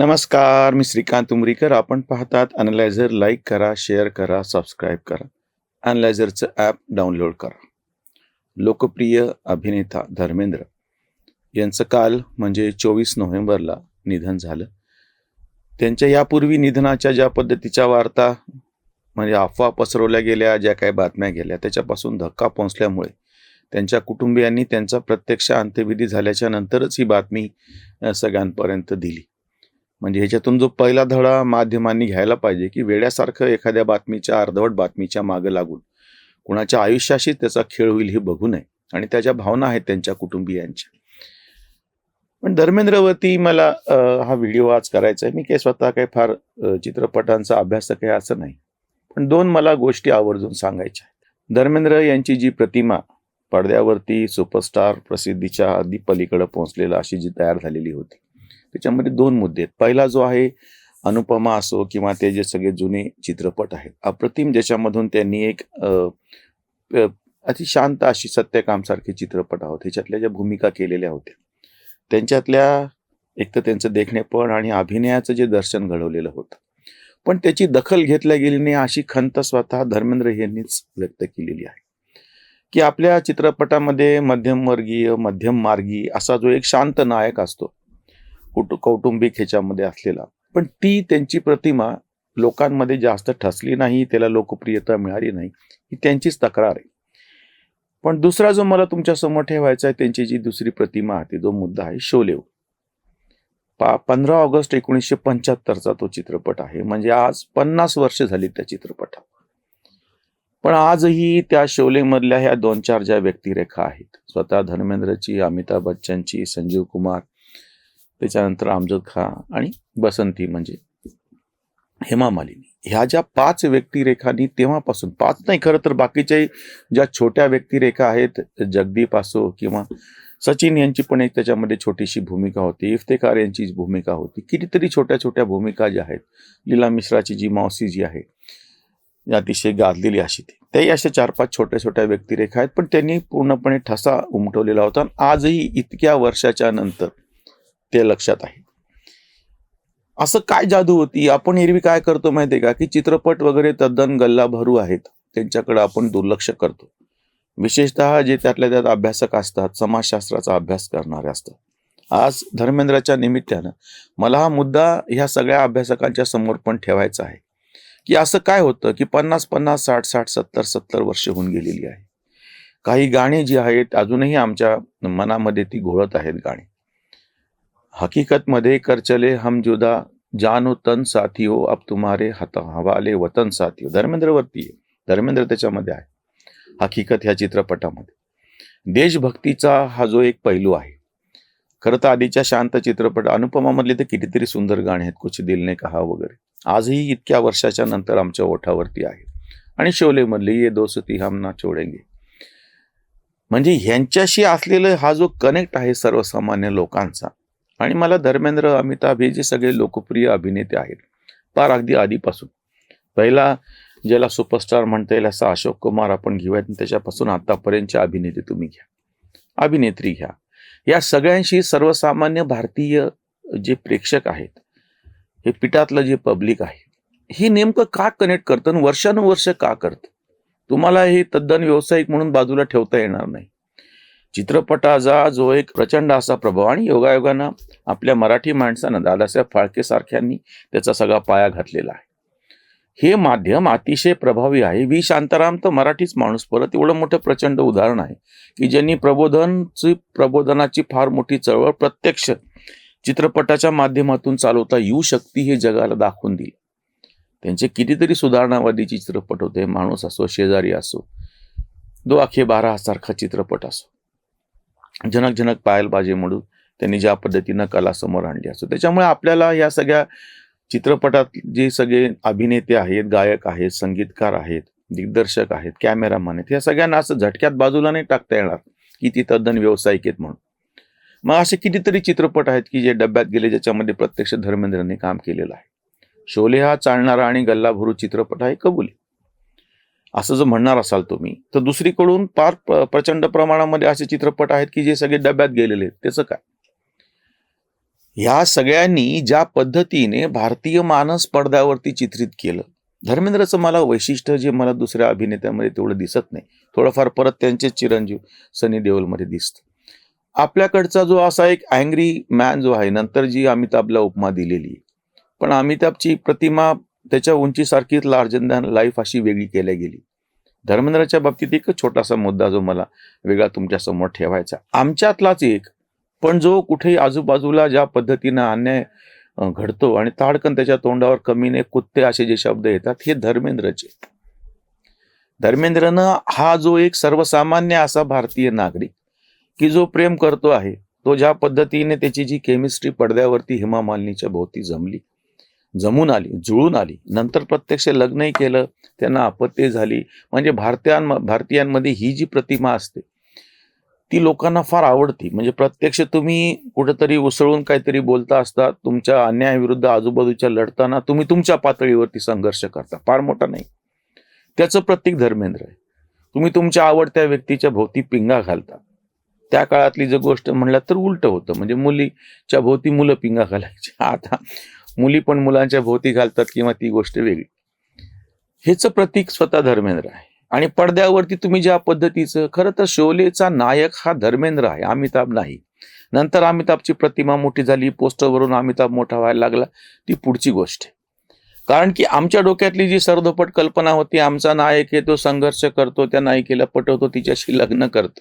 नमस्कार मी श्रीकांत उमरीकर. आपण पाहतात अनलायझर लाईक करा शेअर करा सबस्क्राईब करा. अनलायझरचं ॲप डाउनलोड करा. लोकप्रिय अभिनेता धर्मेंद्र यांचं काल म्हणजे चोवीस नोव्हेंबरला निधन झालं. त्यांच्या यापूर्वी निधनाच्या ज्या पद्धतीच्या वार्ता म्हणजे अफवा पसरवल्या गेल्या ज्या काही बातम्या गेल्या त्याच्यापासून धक्का पोहोचल्यामुळे त्यांच्या कुटुंबियांनी त्यांचा प्रत्यक्ष अंत्यविधी झाल्याच्या नंतरच ही बातमी सगळ्यांपर्यंत दिली. म्हणजे ह्याच्यातून जो पहिला धडा माध्यमांनी घ्यायला पाहिजे की वेड्यासारखं एखाद्या बातमीच्या अर्धवट बातमीच्या मागं लागून कुणाच्या आयुष्याशी त्याचा खेळ होईल हे बघू नये. आणि त्याच्या भावना आहेत त्यांच्या कुटुंबियांच्या. पण धर्मेंद्रवरती मला हा व्हिडिओ आज करायचा आहे. मी काही स्वतः काही फार चित्रपटांचा अभ्यास काही असं नाही. पण दोन मला गोष्टी आवर्जून सांगायच्या आहेत. धर्मेंद्र यांची जी प्रतिमा पडद्यावरती सुपरस्टार प्रसिद्धीच्या अगदी पलीकडे पोहोचलेला अशी जी तयार झालेली होती. त्याच्यामध्ये दोन मुद्दे आहेत. पहिला जो आहे अनुपमा असो किंवा ते जे सगळे जुने चित्रपट आहेत. अप्रतिम ज्याच्यामधून त्यांनी एक अति शांत अशी सत्यकामसारखे चित्रपट आहोत. ह्याच्यातल्या ज्या भूमिका केलेल्या होत्या त्यांच्यातल्या एक तर त्यांचं देखणेपण आणि अभिनयाचं जे दर्शन घडवलेलं होतं. पण त्याची दखल घेतल्या गेली नाही अशी खंत स्वतः धर्मेंद्र यांनीच व्यक्त केलेली आहे. की आपल्या चित्रपटामध्ये मध्यमवर्गीय मध्यम मार्गी असा जो एक शांत नायक असतो कुटु कौटुंबिक ह्याच्यामध्ये असलेला. पण ती त्यांची प्रतिमा लोकांमध्ये जास्त ठसली नाही त्याला लोकप्रियता मिळाली नाही ही त्यांचीच तक्रार आहे. पण दुसरा जो मला तुमच्यासमोर ठेवायचा आहे त्यांची जी दुसरी प्रतिमा आहे जो मुद्दा आहे शोलेव. पा पंधरा ऑगस्ट एकोणीसशे पंच्याहत्तरचा तो चित्रपट आहे. म्हणजे आज पन्नास वर्ष झाली त्या चित्रपटात. पण आजही त्या शोलेमधल्या ह्या दोन चार ज्या व्यक्तिरेखा आहेत स्वतः धर्मेंद्रची अमिताभ बच्चनची संजीव कुमार त्याच्यानंतर आमजद खान आणि बसंती म्हणजे हेमा मालिनी. ह्या ज्या पाच व्यक्तिरेखांनी तेव्हापासून पाच नाही खरं तर बाकीच्याही ज्या छोट्या व्यक्तिरेखा आहेत जगदीप असो किंवा सचिन यांची पण एक त्याच्यामध्ये छोटीशी भूमिका होती इफ्तेकार यांची भूमिका होती कितीतरी छोट्या छोट्या भूमिका ज्या आहेत लीला मिश्राची जी मावशी जी आहे अतिशय गाजलेली अशी ती. त्याही अशा चार पाच छोट्या छोट्या व्यक्तिरेखा आहेत पण त्यांनी पूर्णपणे ठसा उमटवलेला होता आणि आजही इतक्या वर्षाच्या नंतर ते लक्षात आहे. असं काय जादू होती? आपण एरवी काय करतो माहितीये का? की चित्रपट वगैरे तद्दन गल्ला भरू आहेत. त्यांच्याकडे आपण दुर्लक्ष करतो. विशेषतः जे त्यातल्या त्यात अभ्यासक असतात समाजशास्त्राचा अभ्यास करणारे असतात. आज धर्मेंद्राच्या निमित्तानं मला हा मुद्दा ह्या सगळ्या अभ्यासकांच्या समोर पण ठेवायचा आहे. की असं काय होतं की पन्नास पन्नास साठ साठ सत्तर सत्तर वर्ष होऊन गेलेली आहे. काही गाणी जी आहेत अजूनही आमच्या मनामध्ये ती घोळत आहेत गाणी. हकीकत मध्ये कर चले हम जुदा जानो तन साथी हो अब तुम्हारे हता हवाले वतन साथी हो धर्मेंद्रवरती आहे. धर्मेंद्र त्याच्यामध्ये आहे. हकीकत ह्या चित्रपटामध्ये. देशभक्तीचा हा जो एक पैलू आहे खरं तर आधीच्या शांत चित्रपट अनुपमामधले तर कितीतरी सुंदर गाणे आहेत कुछ दिल ने कहा वगैरे. आजही इतक्या वर्षाच्या नंतर आमच्या ओठावरती आहे. आणि शोलेमधले ये दोस्ती हम ना छोडेंगे. म्हणजे ह्यांच्याशी असलेलं हा जो कनेक्ट आहे सर्वसामान्य लोकांचा आणि मला धर्मेंद्र अमिताभ हे जे सगळे लोकप्रिय अभिनेते आहेत फार अगदी आधीपासून. पहिला ज्याला सुपरस्टार म्हणता येईल असा अशोक कुमार आपण घेऊयात त्याच्यापासून आतापर्यंतचे अभिनेते तुम्ही घ्या. अभिनेत्री घ्या. या सगळ्यांशी सर्वसामान्य भारतीय जे प्रेक्षक आहेत हे पिठातलं जे पब्लिक आहे हे नेमकं का कनेक्ट करतं आणि वर्षानुवर्ष का करतं? तुम्हाला हे तद्दन व्यावसायिक म्हणून बाजूला ठेवता येणार नाही. चित्रपटाचा जो एक प्रचंड असा प्रभाव आणि योगायोगानं आपल्या मराठी माणसानं दादासाहेब फाळकेसारख्यांनी त्याचा सगळा पाया घातलेला आहे. हे माध्यम अतिशय प्रभावी आहे. व्ही. शांताराम तर मराठीच माणूस. परत एवढं मोठं प्रचंड उदाहरण आहे की ज्यांनी प्रबोधनची प्रबोधनाची फार मोठी चळवळ प्रत्यक्ष चित्रपटाच्या माध्यमातून चालवता येऊ शकते हे जगाला दाखवून दिली. त्यांचे कितीतरी सुधारणावादीचे चित्रपट होते. माणूस असो शेजारी असो दो आखे बारा सारखा चित्रपट असो. जनक जनक पायल पाहिजे म्हणून त्यांनी ज्या पद्धतीनं कला समोर आणली असतो. त्याच्यामुळे आपल्याला या सगळ्या चित्रपटात जे सगळे अभिनेते आहेत गायक आहेत संगीतकार आहेत दिग्दर्शक आहेत कॅमेरामॅन आहेत या सगळ्यांना असं झटक्यात बाजूला नाही टाकता येणार की ती तद्दन व्यावसायिक आहेत म्हणून. मग असे कितीतरी चित्रपट आहेत की जे डब्यात गेले ज्याच्यामध्ये प्रत्यक्ष धर्मेंद्रने काम केलेलं आहे. शोले हा चालणारा आणि गल्ला भरू चित्रपट आहे कबुली. असं जर म्हणणार असाल तुम्ही तर दुसरीकडून फार प्रचंड प्रमाणामध्ये असे चित्रपट आहेत की जे सगळे डब्यात गेलेले आहेत. त्याचं काय? ह्या सगळ्यांनी ज्या पद्धतीने भारतीय मानस पडद्यावरती चित्रित केलं धर्मेंद्रचं मला वैशिष्ट्य जे मला दुसऱ्या अभिनेत्यामध्ये तेवढं दिसत नाही. थोडंफार परत त्यांचे चिरंजीव सनी देओलमध्ये दिसतं. आपल्याकडचा जो असा एक अँग्री मॅन जो आहे नंतर जी अमिताभला उपमा दिलेली आहे. पण अमिताभची प्रतिमा त्याच्या उंचीसारखीच लार्जन लाईफ अशी वेगळी केल्या गेली. धर्मेंद्रच्या बाबतीत एक छोटासा मुद्दा जो मला वेगळा तुमच्यासमोर ठेवायचा आमच्यातलाच एक पण जो कुठेही आजूबाजूला ज्या पद्धतीनं अन्याय घडतो आणि ताडकन त्याच्या तोंडावर कमीने कुत्ते असे जे शब्द येतात हे धर्मेंद्रचे. धर्मेंद्रनं हा जो एक सर्वसामान्य असा भारतीय नागरिक की जो प्रेम करतो आहे तो ज्या पद्धतीने त्याची जी केमिस्ट्री पडद्यावरती हेमा मालिनीच्या भोवती जमली जमून आली जुळून आली. नंतर प्रत्यक्ष लग्नही केलं त्यांना आपत्ती झाली. म्हणजे भारतीयां भारतीयांमध्ये ही जी प्रतिमा असते ती लोकांना फार आवडती. म्हणजे प्रत्यक्ष तुम्ही कुठंतरी उसळून काहीतरी बोलता असता तुमच्या अन्यायाविरुद्ध आजूबाजूच्या लढताना तुम्ही तुमच्या पातळीवरती संघर्ष करता. फार मोठा नाही. त्याचं प्रतीक धर्मेंद्र आहे. तुम्ही तुमच्या आवडत्या व्यक्तीच्या भोवती पिंगा घालता. त्या काळातली जर गोष्ट म्हणलं तर उलट होतं. म्हणजे मुलीच्या भोवती मुलं पिंगा घालायची. आता मुली पण मुलांच्या भोवती घालतात किंवा ती गोष्ट वेगळी. हेच प्रतीक स्वतः धर्मेंद्र आहे. आणि पडद्यावरती तुम्ही ज्या पद्धतीचं खरं तर शोलेचा नायक हा धर्मेंद्र आहे अमिताभ नाही. नंतर अमिताभची प्रतिमा मोठी झाली पोस्टरवरून अमिताभ मोठा व्हायला लागला ती पुढची गोष्ट आहे. कारण की आमच्या डोक्यातली जी सरधोपट कल्पना होती आमचा नायक आहे तो संघर्ष करतो त्या नायिकेला पटवतो तिच्याशी लग्न करतो.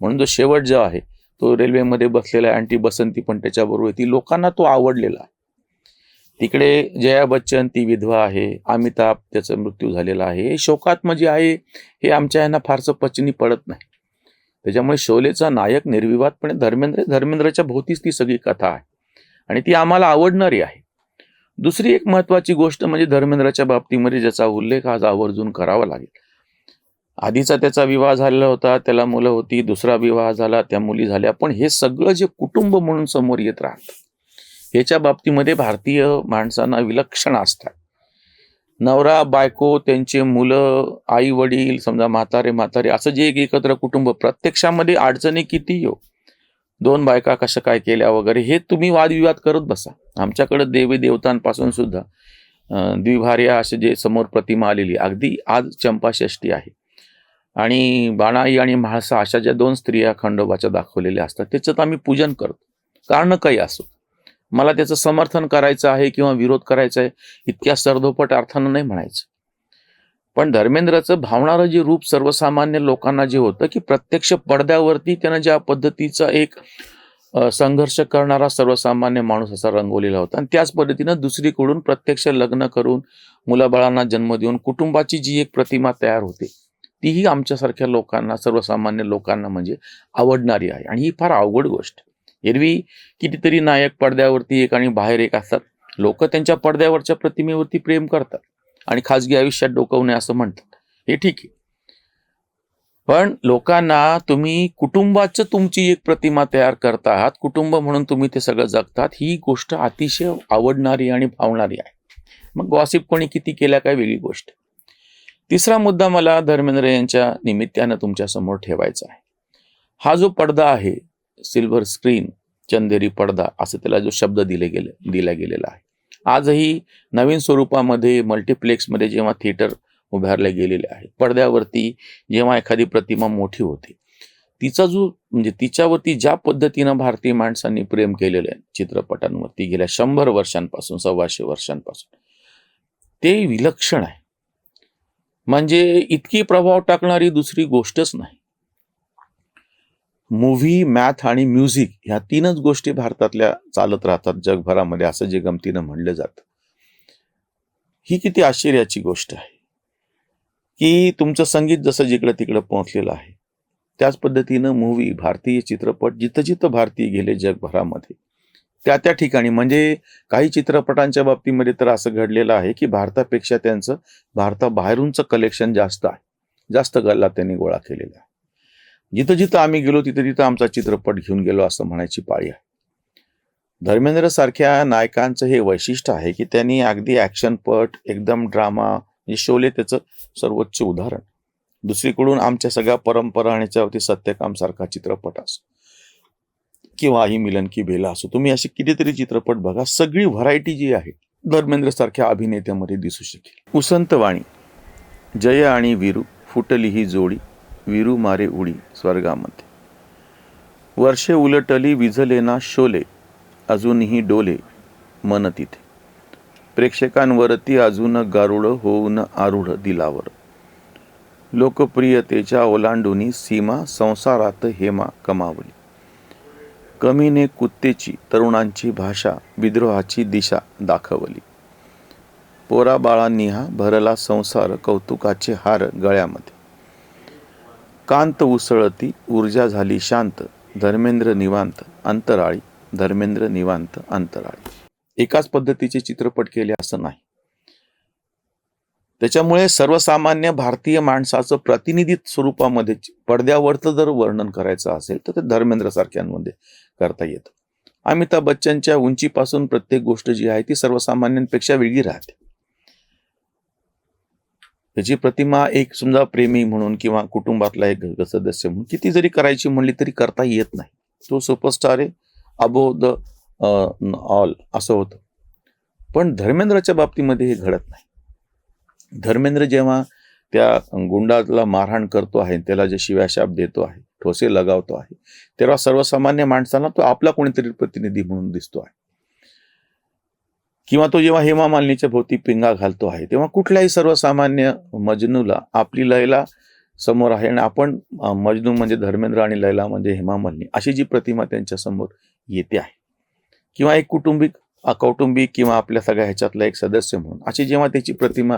म्हणून जो शेवट जो आहे तो रेल्वेमध्ये बसलेला आहे आणि ती बसंती पण त्याच्याबरोबर ती लोकांना तो आवडलेला आहे. तिकडे जया बच्चन ती विधवा आहे अमिताभ त्याचा मृत्यू झालेला आहे. शोकात्म जे आहे हे आमच्या यांना फारसं पचनी पडत नाही. त्याच्यामुळे शोलेचा नायक निर्विवादपणे धर्मेंद्र धर्मेंद्रच्या भोवतीच ती सगळी कथा आहे. आणि ती आम्हाला आवडणारी आहे. दुसरी एक महत्वाची गोष्ट म्हणजे धर्मेंद्रच्या बाबतीमध्ये ज्याचा उल्लेख आज आवर्जून करावा लागेल. आधीचा त्याचा विवाह झालेला होता त्याला मुलं होती दुसरा विवाह झाला त्या मुली झाल्या पण हे सगळं जे कुटुंब म्हणून समोर येत राहतं ह्याच्या बाबतीमध्ये भारतीय माणसांना विलक्षण असतात. नवरा बायको त्यांचे मुलं आई वडील समजा म्हातारे म्हातारे असं जे एक एकत्र कुटुंब प्रत्यक्षामध्ये अडचणी किती हो? दोन बायका कशा काय केल्या वगैरे हे तुम्ही वादविवाद करत बसा. आमच्याकडे देवी देवतांपासून सुद्धा द्विभार्या असे जे समोर प्रतिमा आलेली अगदी आज चंपाषष्ठी आहे. आणि बाणाई आणि म्हाळसा अशा ज्या दोन स्त्रिया खंडोबाच्या दाखवलेल्या असतात त्याच्यात आम्ही पूजन करतो. कारण काही असो. मला त्याचं समर्थन करायचं आहे किंवा विरोध करायचा आहे इतक्या सर्धोपट अर्थानं नाही म्हणायचं. पण धर्मेंद्रचं भावणारं जे रूप सर्वसामान्य लोकांना जे होतं की प्रत्यक्ष पडद्यावरती त्यानं ज्या पद्धतीचा एक संघर्ष करणारा सर्वसामान्य माणूस असा रंगवलेला होता. आणि त्याच पद्धतीनं दुसरीकडून प्रत्यक्ष लग्न करून मुलाबाळांना जन्म देऊन कुटुंबाची जी एक प्रतिमा तयार होते तीही आमच्यासारख्या लोकांना सर्वसामान्य लोकांना म्हणजे आवडणारी आहे. आणि ही फार अवघड गोष्ट. एरवी कितीतरी नायक पडद्यावरती एक आणि बाहेर एक असतात. लोक त्यांच्या पडद्यावरच्या प्रतिमेवरती प्रेम करतात आणि खाजगी आयुष्यात डोकवणे असं म्हणतात. हे ठीक आहे. पण लोकांना तुम्ही कुटुंबाचं तुमची एक प्रतिमा तयार करता आहात कुटुंब म्हणून तुम्ही ते सगळं जगतात ही गोष्ट अतिशय आवडणारी आणि भावणारी आहे. मग गॉसिप कोणी किती केल्या काय वेगळी गोष्ट. तिसरा मुद्दा मला धर्मेंद्र यांच्या निमित्तानं तुमच्यासमोर ठेवायचा आहे. हा जो पडदा आहे सिल्वर स्क्रीन चंदेरी पडदा असं त्याला जो शब्द दिले गेले दिला गेलेला आहे. आजही नवीन स्वरूपामध्ये मल्टिप्लेक्समध्ये जेव्हा थिएटर उभारले गेलेले आहे पडद्यावरती जेव्हा एखादी प्रतिमा मोठी होते तिचा जो म्हणजे तिच्यावरती ज्या पद्धतीनं भारतीय माणसांनी प्रेम केलेलं आहे चित्रपटांवरती गेल्या शंभर वर्षांपासून सव्वाशे वर्षांपासून ते विलक्षण आहे. म्हणजे इतकी प्रभाव टाकणारी दुसरी गोष्टच नाही. मूव्ही मॅथ आणि म्युझिक ह्या तीनच गोष्टी भारतातल्या चालत राहतात जगभरामध्ये असं जे गमतीनं म्हणलं जातं. ही किती आश्चर्याची गोष्ट आहे. की तुमचं संगीत जसं जिकडं तिकडं पोहोचलेलं आहे त्याच पद्धतीनं मूव्ही भारतीय चित्रपट जिथं जिथं भारतीय गेले जगभरामध्ये त्या त्या ठिकाणी म्हणजे काही चित्रपटांच्या बाबतीमध्ये तर असं घडलेलं आहे की भारतापेक्षा त्यांचं भारताबाहेरूनचं कलेक्शन जास्त आहे. जास्त गल्ला त्यांनी गोळा केलेला आहे जिथं जिथं आम्ही गेलो तिथं तिथं आमचा चित्रपट घेऊन गेलो असं म्हणायची पाळी आहे. धर्मेंद्र सारख्या नायकांचं हे वैशिष्ट्य आहे की त्यांनी अगदी ॲक्शनपट एकदम ड्रामा म्हणजे शोले त्याचं सर्वोच्च उदाहरण. दुसरीकडून आमच्या सगळ्या परंपरा आणि याच्यावरती सत्यकाम सारखा चित्रपट असो किंवा आई मिलन की बेला असो तुम्ही असे कितीतरी चित्रपट बघा सगळी व्हरायटी जी आहे धर्मेंद्र सारख्या अभिनेत्यामध्ये दिसू शकेल. उसंतवाणी जय आणि वीरू फुटली ही जोडी विरू मारे उडी स्वर्गामध्ये. वर्षे उलटली विझले ना शोले अजूनही डोले मन तिथे. प्रेक्षकांवरती अजून गारुड होऊन आरूढ दिलावर. लोकप्रियतेच्या ओलांडूनी सीमा संसारात हेमा कमावली. कमीने कुत्तेची तरुणांची भाषा विद्रोहाची दिशा दाखवली. पोरा बाळांनी हा भरला संसार कौतुकाचे हार गळ्यामध्ये. कांत उसळती ऊर्जा झाली शांत धर्मेंद्र निवांत अंतराळी धर्मेंद्र निवांत अंतराळी. एकाच पद्धतीचे चित्रपट केले असं नाही. त्याच्यामुळे सर्वसामान्य भारतीय माणसाचं प्रतिनिधित स्वरूपामध्ये पडद्यावरचं जर वर्णन करायचं असेल तर ते धर्मेंद्र सारख्यांमध्ये करता येतं. अमिताभ बच्चनच्या उंचीपासून प्रत्येक गोष्ट जी आहे ती सर्वसामान्यांपेक्षा वेगळी राहते. त्याची प्रतिमा एक समजा प्रेमी म्हणून किंवा कुटुंबातला एक सदस्य म्हणून किती जरी करायची म्हणली तरी करता येत नाही. तो सुपरस्टार आहे अबो द ऑल असं होतं. पण धर्मेंद्रच्या बाबतीमध्ये हे घडत नाही. धर्मेंद्र जेव्हा त्या गुंडाला मारहाण करतो आहे त्याला जे शिव्याशाप देतो आहे ठोसे लगावतो आहे तेव्हा सर्वसामान्य माणसांना तो आपला कोणीतरी प्रतिनिधी म्हणून दिसतो आहे. किंवा तो जेव्हा हेमा मालिनीच्या भोवती पिंगा घालतो आहे तेव्हा कुठल्याही सर्वसामान्य मजनूला आपली लयला समोर आहे आणि आपण मजनू म्हणजे धर्मेंद्र आणि लैला म्हणजे हेमा मालिनी अशी जी प्रतिमा त्यांच्यासमोर येते आहे. किंवा एक कुटुंबिक कौटुंबिक किंवा आपल्या सगळ्या ह्याच्यातला एक सदस्य म्हणून अशी जेव्हा त्याची प्रतिमा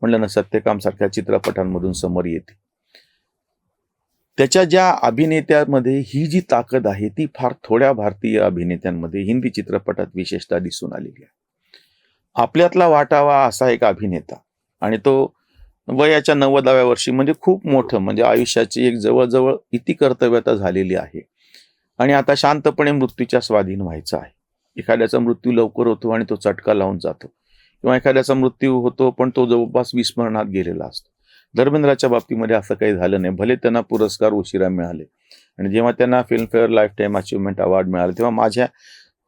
म्हणलं ना सत्यकाम सारख्या चित्रपटांमधून समोर येते. त्याच्या ज्या अभिनेत्यामध्ये ही जी ताकद आहे ती फार थोड्या भारतीय अभिनेत्यांमध्ये हिंदी चित्रपटात विशेषतः दिसून आलेली आहे. आपल्यातला वाटावा असा एक अभिनेता. आणि तो वयाच्या नव्वदाव्या वर्षी म्हणजे खूप मोठं म्हणजे आयुष्याची एक जवळजवळ इति कर्तव्यता झालेली आहे. आणि आता शांतपणे मृत्यूच्या स्वाधीन व्हायचा आहे. एखाद्याचा मृत्यू लवकर होतो आणि तो चटका लावून जातो. किंवा एखाद्याचा मृत्यू होतो पण तो जवळपास विस्मरणात गेलेला असतो. धर्मेंद्राच्या बाबतीमध्ये असं काही झालं नाही. भले त्यांना पुरस्कार उशिरा मिळाले. आणि जेव्हा त्यांना Filmfare life time achievement award मिळाला तेव्हा माझ्या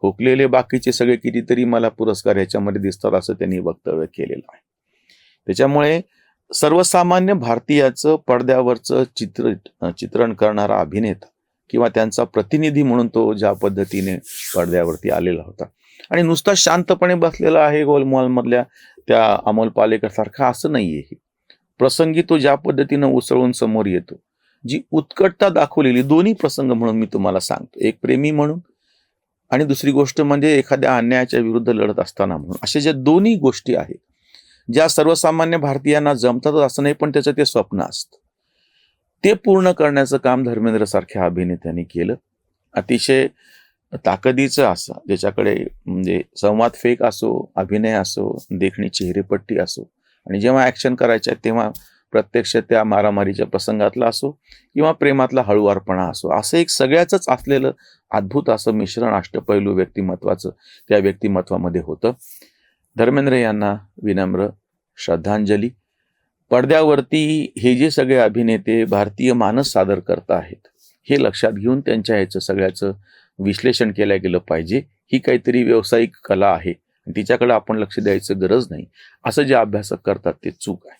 हुकलेले बाकीचे सगळे कितीतरी मला पुरस्कार याच्यामध्ये दिसतात असं त्यांनी वक्तव्य केलेलं आहे. त्याच्यामुळे सर्वसामान्य भारतीयाचं पडद्यावरचं चित्र चित्रण करणारा अभिनेता किंवा त्यांचा प्रतिनिधी म्हणून तो ज्या पद्धतीने पडद्यावरती आलेला होता. आणि नुसता शांतपणे बसलेला आहे गोलमॉलमधल्या त्या अमोल पालेकर सारखा असं नाहीये प्रसंगी तो ज्या पद्धतीनं उसळून समोर येतो जी उत्कटता दाखवलेली दोन्ही प्रसंग म्हणून मी तुम्हाला सांगतो. एक प्रेमी म्हणून आणि दुसरी गोष्ट म्हणजे एखाद्या अन्यायाच्या विरुद्ध लढत असताना म्हणून. अशा ज्या दोन्ही गोष्टी आहेत ज्या सर्वसामान्य भारतीयांना जमतातच असं नाही पण त्याचं ते स्वप्न असतं. ते पूर्ण करण्याचं काम धर्मेंद्र सारख्या अभिनेत्यांनी केलं. अतिशय ताकदीचं असं ज्याच्याकडे म्हणजे संवाद फेक असो अभिनय असो देखणी चेहरेपट्टी असो आणि जेव्हा ऍक्शन करायच्या तेव्हा प्रत्यक्ष त्या मारामारीच्या प्रसंगातला असो किंवा प्रेमातला हळुवारपणा असो असं एक सगळ्याच असलेलं अद्भुत असं मिश्रण अष्टपैलू व्यक्तिमत्वाचं त्या व्यक्तिमत्वामध्ये होतं. धर्मेंद्र यांना विनम्र श्रद्धांजली. पडद्यावरती हे जे सगळे अभिनेते भारतीय मानस सादर करत आहेत हे लक्षात घेऊन त्यांच्या ह्याचं सगळ्याचं विश्लेषण केलं गेलं पाहिजे. ही काहीतरी व्यावसायिक कला आहे तिच्याकडे आपण लक्ष द्यायचं गरज नाही. असं जे अभ्यासक करतात ते चूक आहे.